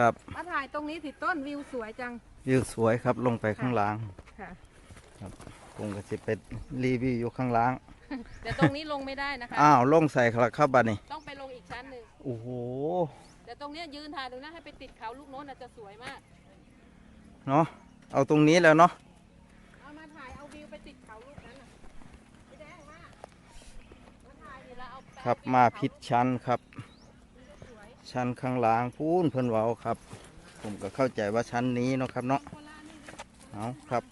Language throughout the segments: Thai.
ครับมาถ่ายตรงนี้สิต้นวิวสวยจัง วิวสวยครับลงไปข้างล่างค่ะผมก็จะเป็นรีวิวอยู่ข้างล่าง แต่ตรงนี้ลงไม่ได้นะคะ อ้าวลงใส่ครับครับบัดนี้ ต้องไปลงอีกชั้นหนึ่งโอ้โหแต่ตรงเนี้ยยืนถ่ายดูนะให้ไปติดเขาลูกโน้นอาจจะสวยมากเนาะเอาตรงนี้แล้วเนาะเอามาถ่ายเอาวิวไปติดเขาลูกนั้นน่ะพี่แดงมามาถ่ายดิแล้วเอาแปะครับวิวมาเขพิดชั้นครับสวย ชั้นข้างล่างพูนเพิ่นเว้าครับ ผมก็เข้าใจว่าชั้นนี้เนาะครับเนาะคราชนี่เอาครับ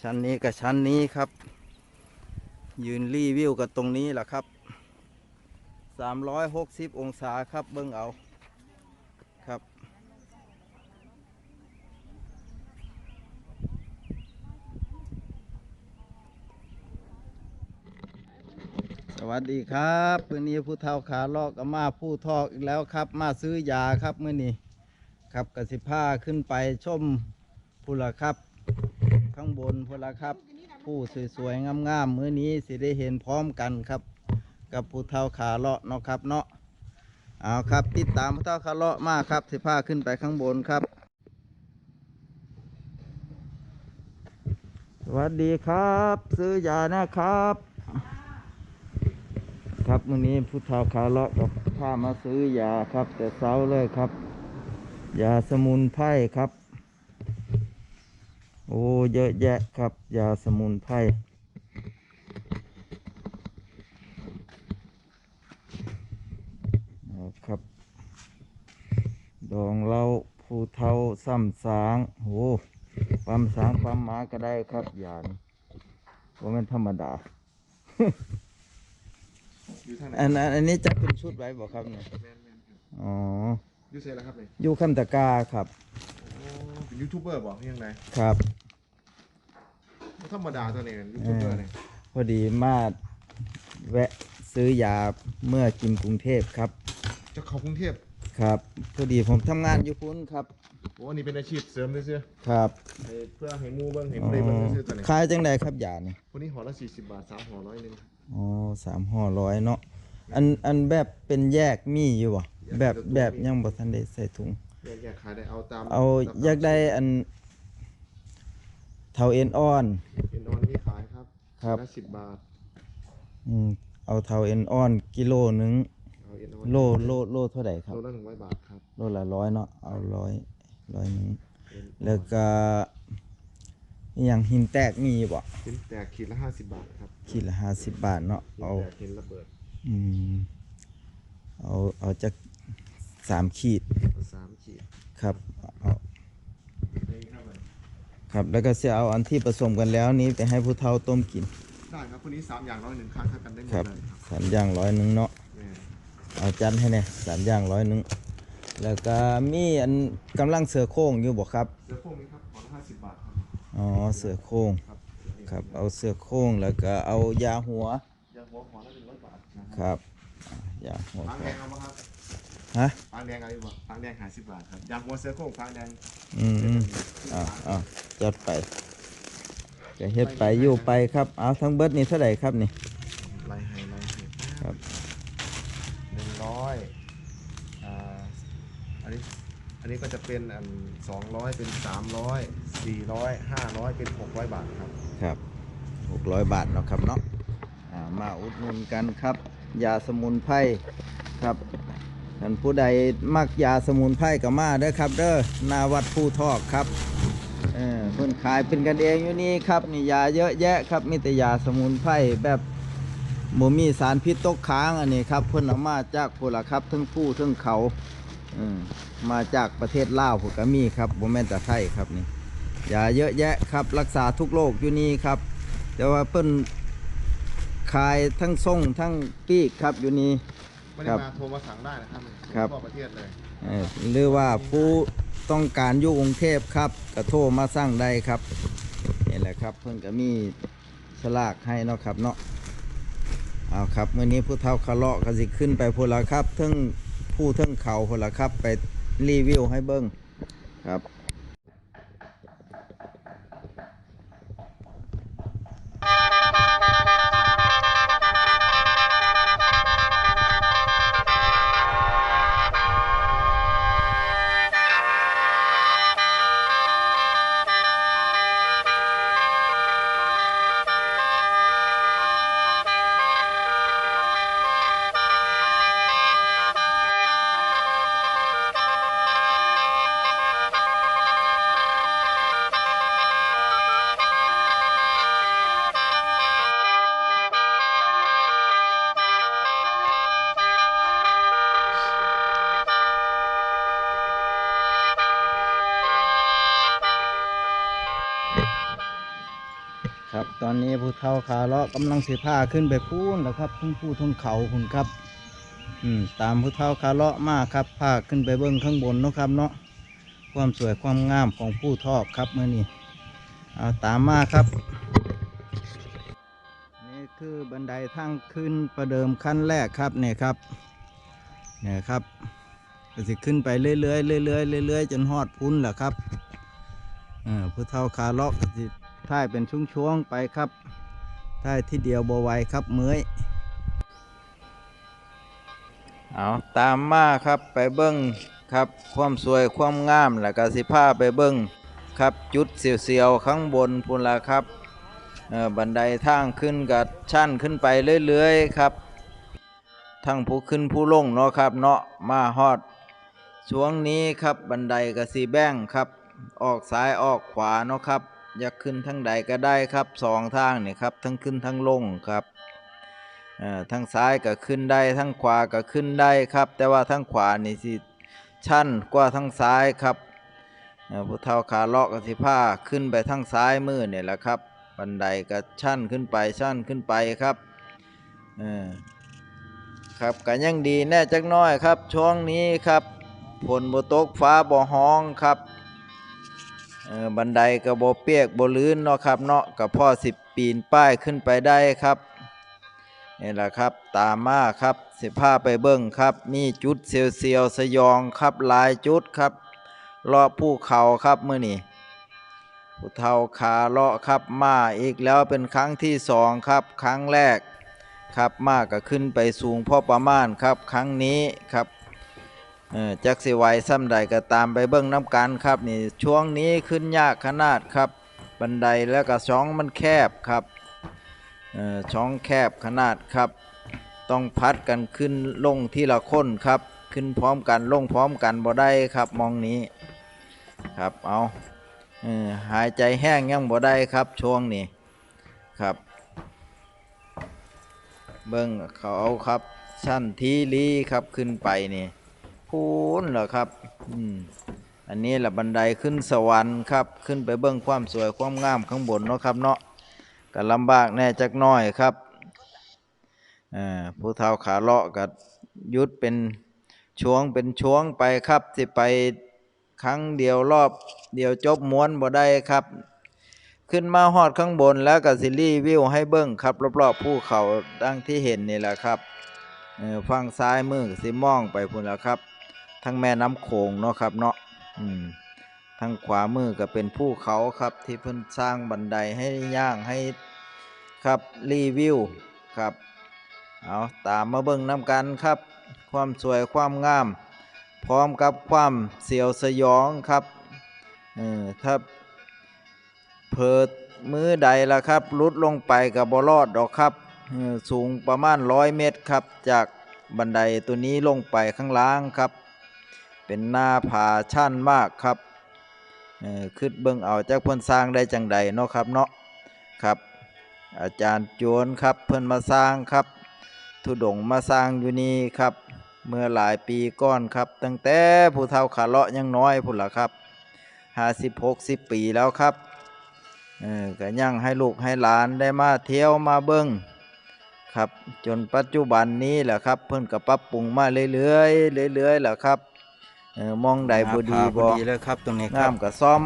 ชั้นนี้กับชั้นนี้ครับ ยืนรีวิวกับตรงนี้แหละครับ 360 องศาครับเบิ้งเอา ครับ ส วัสดีครับมื่อนี้ผู้เฒ่าขาลอกก็มาผู้ทอกอีกแล้วครับ มาซื้อยาครับมื่อนี้ครับกสิผ้าขึ้นไปชมพุละครับ ข้างบนพุละครับ ผู้สวยๆงามๆมื้อนี้สิได้เห็นพร้อมกันครับ กับผู้เฒ่าขาเลาะเนาะครับเนาะเอาครับ ติดตามผู้เฒ่าขาเลาะมากครับสิผ้าขึ้นไปข้างบนครับ สวัสดีครับ ซื้อยานะครับ ครับเมื้อนี้ผู้เฒ่าขาเลาะกับผ้ามาซื้อยาครับ แต่เช้าเลยครับยาสมุนไพรครับ โอ้เยอะแยะครับยาสมุนไพรเอาครับดองเหล้าผู้เท่าซ้ำสางโอ้ปั๊มสางปั๊มหมาก็ได้ครับยานี่ว่ามันธรรมดา อยู่ทางไหนอันอันอันนี้จะเป็นชุดไว้บอกครับเนี่ยแมนแมนครับอ๋อยูเซแล้วครับเนี่ยอยู่คำตะกาครับโอ้เป็นยูทูบเบอร์บอกยังไงครับ บ่ธรรมดาตัวนี้ยูทูบเบอร์เนี่ยพอดีมาแวะซื้อยาเมื่อกินกรุงเทพครับจะเข้ากรุงเทพครับ พอดีผมทำงานอยู่พุ้นครับโอ้อันนี้เป็นอาชีพเสริมด้วยเสื้อครับให้เพื่อให้หมูเบิ้งให้อ๋เปรย์เบิ้งอซื้อตัวนี้ขายจังใดครับยานี่คนนี้ห่อละสี่สิบบาทสามห่อร้อยหนึ่ง อ๋อสามห่อร้อยเนาะอันอันแบบเป็นแยกมีอยู่บ่แบบแบบยังบ่ทันได้ใส่ถุง แยกแยกขายได้เอาตามเอาอยากได้อันเท่าเอ็นอ่อน เป็นนอนมีขายครับครับ ละสิบบาทอืมเอาเท่าเอ็นอ่อนกิโลหนึงเอาเอ็นนอนโลโลโลเท่าไหร่ครับ โลละหนึ่งร้อยบาทครับโลละร้อยเนาะเอาร้อยร้อยหนึงเอ็นแล้วก็ อหย่างหินแตกมีบ่ชิ้นแตกขีดละห้าสิบบาทครับขีดละห้าสิบบาทเนาะชิ้นเอาแตกชิ้นระเบิดอืมเอาเอาจากสามขีดเอาสามขีดครับเอานี่ครับเลยครับแล้วก็จะเอาอันที่ผสมกันแล้วนี้ไปให้ผู้เฒ่าต้มกินได้ครับคนนี้สามอย่างร้อยหนึ่งครั้งเท่ากันได้หมดครับเลยครับสามอย่างร้อยหนึ่งเนาะแม่เอาจันให้เนี่ยสามอย่างร้อยหนึ่งแล้วก็มีอันกำลังเสือโค้งอยู่บ่ครับ เสื้อพวกนี้ครับห่อละห้าสิบบาทครับ อ๋อเสือโค้งครับครับ เอาเสือโค้งแล้วก็เอายาหัว ยาหัวหอละหนึ่งร้อยบาทนะคครับรับอ่ายาหัวฟางแดงเอาปะครับฮะฟางแดงเอาอยู่ปะฟางแดงหาสิบบาทครับยาหัวเสื้อโคร่งฟางแดงอืมอืมอ่าอ่าจัดไปจะเฮ็ดไปอยู่ไปครับเอาทั้งเบิดนี่เท่าไหร่ครับนี่ไล่ให้ไล่ให้ครับ หนึ่งร้อยอ่าอันนี้อันนี้ก็จะเป็นอันสองร้อยเป็นสามร้อย สี่ร้อยห้าร้อยเป็นหกร้อยบาทครับครับหกร้อยบาทเนาะครับเนาะอ่ามาอุดหนุนกันครับ ยาสมุนไพรครับท่านผู้ใดมักยาสมุนไพรก็มาเด้อครับ เด้อนาวัดผู้ทอกครับเออเพิ่นขายเป็นกันเองอยู่นี่ครับนี่ยาเยอะแยะครับมีแต่ยาสมุนไพรแบบบ่มีสารพิษตกค้างอันนี้ครับเพิ่นเอามาจากพุ่นละครับทั้งผู้ทั้งเขาอืมาจากประเทศลาวพุ่นก็มีครับบ่แม่นแต่ไทยครับนี่ ยาเยอะแยะครับ รักษาทุกโรคอยู่นี่ครับ แต่ว่าเพิ่นขายทั้งส่งทั้งปีกครับอยู่นี่ ไม่ครัได้บมาโทรมาสั่งได้นะครับครับ ทั่วประเทศเลยเอ่อหรือว่าผู้ต้องการอยู่กรุงเทพครับก็โทรมาสั่งได้ครับนี่แหละครับ เพิ่นก็มีสลากให้เนาะครับเนาะเอาครับมื้อนี้ผู้เฒ่าคาเลาะก็สิขึ้นไปพุ่นละครับเทั้งผู้เทั้งเขาพุ่นละครับ ไปรีวิวให้เบิ่งครับ อนนี้ผู้เฒ่าขาเลาะกำลังเสิพาขึ้นไปพูนแล้วครับทั้งผู้ทั้งเขาคุณครับ อืมตามผู้เฒ่าขาเลาะมากครับพาขึ้นไปเบิ้งข้างบนนะครับเนาะความสวยความงามของผู้ทอกครับเมื่อนี้เอาตามมาครับ นี่คือบันไดทางขึ้นประเดิมขั้นแรกครับเนี่ยครับเนี่ยครับก็สิขึ้นไปเรื่อยๆเรื่อยๆเรื่อยๆจนฮอดพุ้นแหละครับเออผู้เฒ่าขาเลาะก็สิ ท่ายเป็นช่วงๆไปครับท่ายที่เดียวบไวครับเมื่อยเอาตามมาครับไปเบิ้งครับ ความสวยความงามแล้วก็สิพาไปเบิ้งครับจุดเสียวๆข้างบนพุ่นละครับเอ่อบันไดทางขึ้นกับชั้นขึ้นไปเรื่อยๆครับ ทั้งผู้ขึ้นผู้ลงเนาะครับ เนาะมาฮอดช่วงนี้ครับบันไดกับสีแบ้งครับ ออกซ้ายออกขวาเนาะครับ อยากขึ้นทั้งใดก็ได้ครับสองทางนี่ครับทั้งขึ้นทั้งลงครับทั้งซ้ายก็ขึ้นได้ทั้งขวาก็ขึ้นได้ครับ แต่ว่าทั้งขวานี่สิชันกว่าทั้งซ้ายครับเอ่อผู้เฒ่าขาเลาะก็สิผ้าขึ้นไปทั้งซ้ายมือเนี่ยแหละครับ บันไดก็ชันขึ้นไปชันขึ้นไปครับครับก็ยังดีแน่จักน้อยครับ ช่วงนี้ครับฝนบ่ตกฟ้าบ่ห้องครับ บันไดก็บ่เปียกโบลื่นเนาะครับเนาะก็พ่อสิบปีนป้ายขึ้นไปได้ครับนี่แหละครับตามมาครับสิพาไปเบิ้งครับ มีจุดเซียวเซียวๆสยองครับหลายจุดครับรอบภูเขาครับเมื่อนี้ผู้เฒ่าขาเลาะครับมาอีกแล้วเป็นครั้งที่สองครับ ครั้งแรกครับมาก็ขึ้นไปสูงพอประมาณครับ ครั้งนี้ครับ จักสิไวซ้ำใดก็ตามไปเบิ้งน้ำกันครับนี่ช่วงนี้ขึ้นยากขนาดครับ บันไดแล้วก็ช่องมันแคบครับช่องแคบขนาดครับ ต้องพัดกันขึ้นลงที่ละคนครับ ขึ้นพร้อมกันลงพร้อมกันบ่ได้ครับมองนี้ครับเอาหายใจแห้งยังบ่ได้ครับช่วงนี้ครับ เบิ้งเขาเอาครับชั้นทีรีครับขึ้นไปนี่ พูนเหรอครับอืมอันนี้แหละบันไดขึ้นสวรรค์ครับ ขึ้นไปเบิ้องความสวยความงามข้างบนเนาะครับเนาะก็ลำบากแน่จักน้อยครับผู้เฒ่าขาเลาะก็หยุดเป็นช่วงเป็นช่วงไปครับสิไปครั้งเดียวรอบเดียวจบม้วนบ่ได้ครับ ขึ้นมาฮอดข้างบนแล้วก็สิรีวิวให้เบิ้งครับ รอบๆภูเขาดังที่เห็นนี่แหละครับเอ่อฝั่งซ้ายมือสิมองไปพุ่นแล้วครับ ทั้งแม่น้ำโขงเนาะครับเนาะอืมทางขวามือก็เป็นภูเขาครับที่เพิ่นสร้างบันไดให้ย่างให้ครับรีวิวครับเอาตามมาเบิ่งน้ำกันครับ ความสวยความงาม พร้อมกับความเสียวสยองครับเออถ้าเพิดมือใดล่ะครับลุดลงไปกับบอรอดดอกครับสูงประมาณร้อยเมตรครับ จากบันไดตัวนี้ลงไปข้างล่างครับ เป็นหน้าผาชันมากครับเออคือเบิ่งเอาจากเพิ่นสร้างได้จังใดเนาะครับเนาะครับ อาจารย์โจวนครับเพิ่นมาสร้างครับ ทุดงมาสร้างอยู่นี่ครับ เมื่อหลายปีก่อนครับ ตั้งแต่ผู้เฒ่าขาเลาะยังน้อยพุ่นล่ะครับห้าสิบหกสิบปีแล้วครับเออก็ยังให้ลูกให้หลานได้มาเที่ยวมาเบิ่งครับจนปัจจุบันนี้แหละครับ เพิ่นก็ปรับปรุงมาเรื่อยๆเรื่อยๆแหละครับ เออมองใดบ่ดีบ่ดีเลยครับ ตรงนี้คงารับมกับซ่อม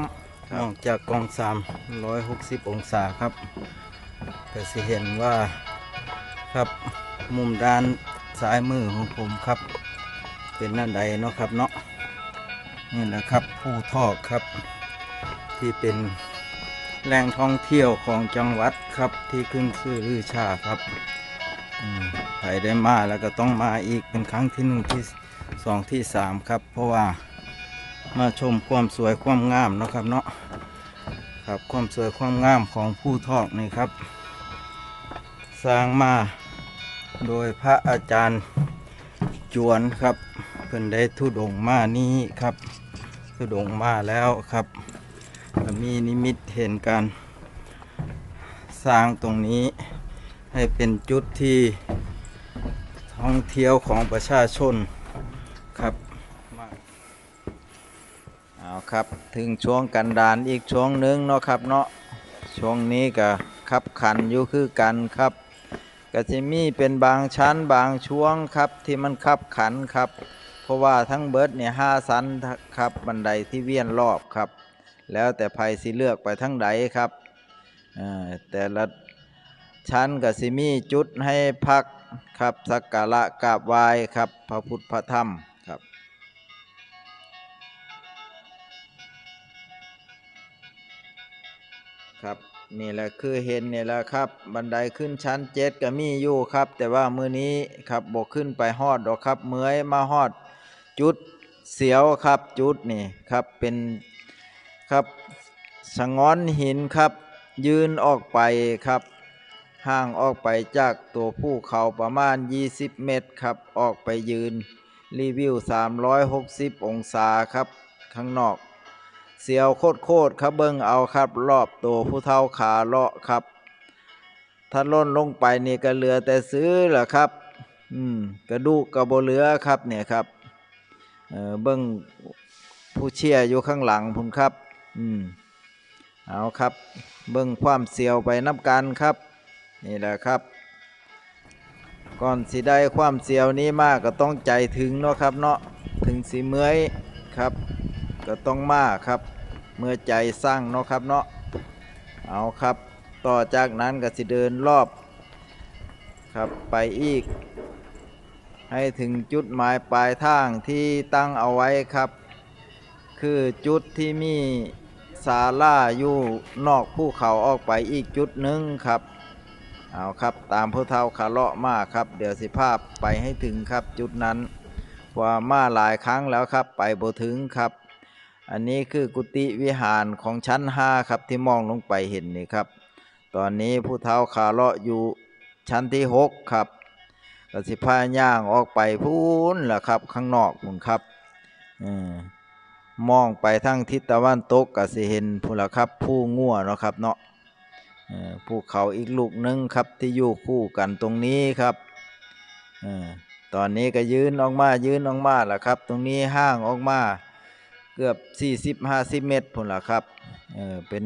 นอกจากกองสามร้อยหกสิบองศาครับก็สิเห็นว่าครับมุมด้านซ้ายมือของผมครับ เป็นนั่นใดเนาะครับเนาะนี่แหละครับผู้ทอกครับ ที่เป็นแหล่งท่องเที่ยวของจังหวัดครับที่ขึ้นชื่อลือชาครับอืมใครได้มาแล้วก็ต้องมาอีกเป็นครั้งที่หนึ่งที่ สองที่สามครับ เพราะว่ามาชมความสวยความงามนะครับเนาะครับความสวยความงามของผู้ทอกนี่ครับ สร้างมาโดยพระอาจารย์จวนครับเพิ่นได้ทุดงมานี้ครับทุดงมาแล้วครับมีนิมิตเห็นการสร้างตรงนี้ให้เป็นจุดที่ท่องเที่ยวของประชาชน ครับมาเอาครับถึงช่วงกันดานอีกช่วงหนึงเนาะครับเนาะช่วงนี้ก็คขับขันอยู่คือกันครับก็จะมีเป็นบางชั้นบางช่วงครับที่มันขับขันครับ เพราะว่าทั้งเบิดเนี่ยห้าสันครับบันไดที่เวียนรอบครับ แล้วแต่ภัยสิเลือกไปทั้งใดครับเอ่อแต่ละชั้นก็สิมีจุดให้พักครับสักการะกราบไหว้ครับพระพุทธพระธรรม ครับนี่แหละคือเห็นนี่แหละครับ บันไดขึ้นชั้นเจ็ดก็มีอยู่ครับ แต่ว่ามือนี้ครับบกขึ้นไปฮอดดอกครับเมื่อยมาฮอดจุดเสียวครับจุดนี่ครับเป็นครับสงอนหินครับ ยืนออกไปครับห่างออกไปจากตัวภูเขาประมาณ 20 เมตรครับ ออกไปยืน รีวิว 360 องศาครับ ข้างนอก เสียวโคตรโคตรครับเบิ้งเอาครับ รอบตัวผู้เฒ่าขาเลาะครับถ้าล่นลงไปนี่ก็เหลือแต่ซื้อแหละครับ อืมกระดูกกระโบเหลือครับเนี่ยครับเออเบิ้งผู้เชี่ยอยู่ข้างหลังผมครับ อืมเอาครับ เบิ้งความเสียวไปนับกันครับ นี่แหละครับ ก่อนสิได้ความเสียวนี้มากก็ต้องใจถึงเนาะครับเนาะถึงสิเมื่อยครับ ก็ต้องมาครับ เมื่อใจสร้างเนาะครับเนาะเอาครับ ต่อจากนั้นก็สิเดินรอบครับไปอีก ให้ถึงจุดหมายปลายทางที่ตั้งเอาไว้ครับ คือจุดที่มีศาลาอยู่นอกภูเขาออกไปอีกจุดหนึ่งครับเอาครับตามผู้เฒ่าขาเลาะมาครับ เดี๋ยวสิภาพไปให้ถึงครับจุดนั้นว่ามาหลายครั้งแล้วครับไปบ่ถึงครับ อันนี้คือกุฏิวิหารของชั้นห้าครับที่มองลงไปเห็นนี่ครับ ตอนนี้ผู้เฒ่าขาเลาะอยู่ชั้นที่หกครับกสิพาย่างออกไปพูนล่ะครับ ข้างนอกมุนครับอมองไปทางทิศตะวันตกก็สิเห็นพูนละครับ ผู้งัวเนาะครับเนาะเอ่อภูเขาอีกลูกหนึ่งครับที่อยู่คู่กันตรงนี้ครับอตอนนี้ก็ยืนออกมายืนออกมาล้วครับ ตรงนี้ห้างออกมา เกือบ 40-50 เมตรพุ่นละครับเออเป็น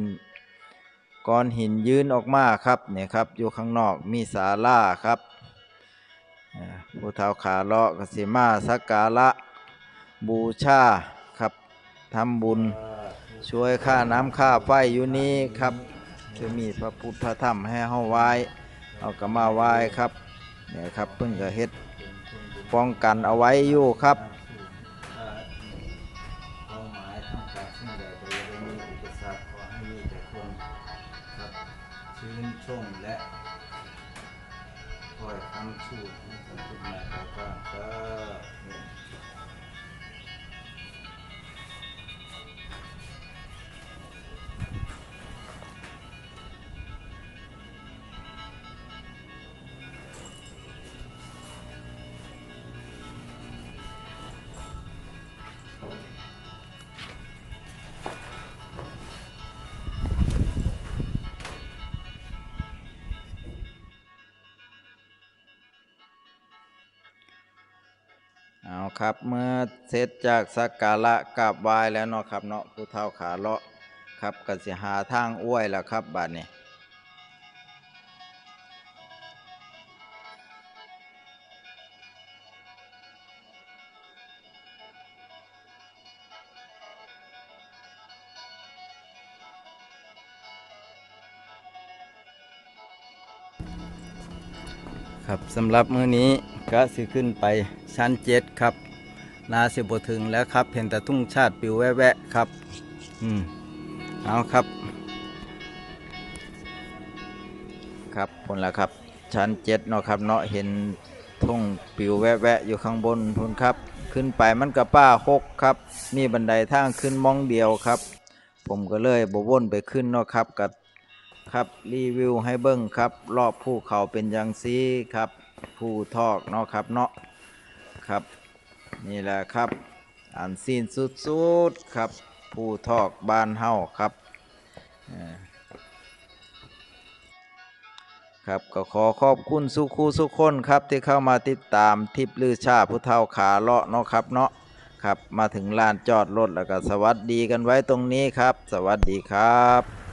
ก้อนหินยืนออกมาครับเนี่ยครับอยู่ข้างนอกมีศาลาครับผู้เฒ่าขาเลาะกสิมาสักการะบูชาครับทำบุญช่วยค่าน้ำค่าไฟอยู่นี้ครับจะมีพระพุทธธรรมให้เฮาไหว้เอาก็มาไหว้ครับเนี่ยครับเพิ่งก็เฮ็ดป้องกันเอาไว้อยู่ครับ ครับ เมื่อเสร็จจากสักการะกราบไหว้แล้วเนาะครับเนาะผู้เฒ่าขาเลาะครับกสิหาทางอ้วยแล้วครับบัดนี้ครับสำหรับมื้อนี้ก็สิขึ้นไปชั้นเจ็ดครับ นาสิบถึงแล้วครับเห็นแต่ทุ่งชาติปิวแวะๆครับ อืมเอาครับ ครับพุ่นละครับ ชั้นเจ็ดเนาะครับเนาะเห็นทุ่งปิวแวะๆอยู่ข้างบนพุ่นครับ ขึ้นไปมันกับป้าหกครับ มีบันไดทางขึ้นมองเดียวครับ ผมก็เลยบวนไปขึ้นเนาะครับกับครับรีวิวให้เบิ้งครับ รอบภูเขาเป็นย่างซีครับภูทอกเนาะครับเนาะครับ นี่แหละครับอันซีนสุดๆครับภูทอกบ้านเฮาครับครับก็ขอขอบคุณสุขูสุขคนครับที่เข้ามาติดตามทิปลือชาผู้เฒ่าขาเลาะเนาะครับเนาะครับมาถึงลานจอดรถแล้วก็สวัสดีกันไว้ตรงนี้ครับ สวัสดีครับ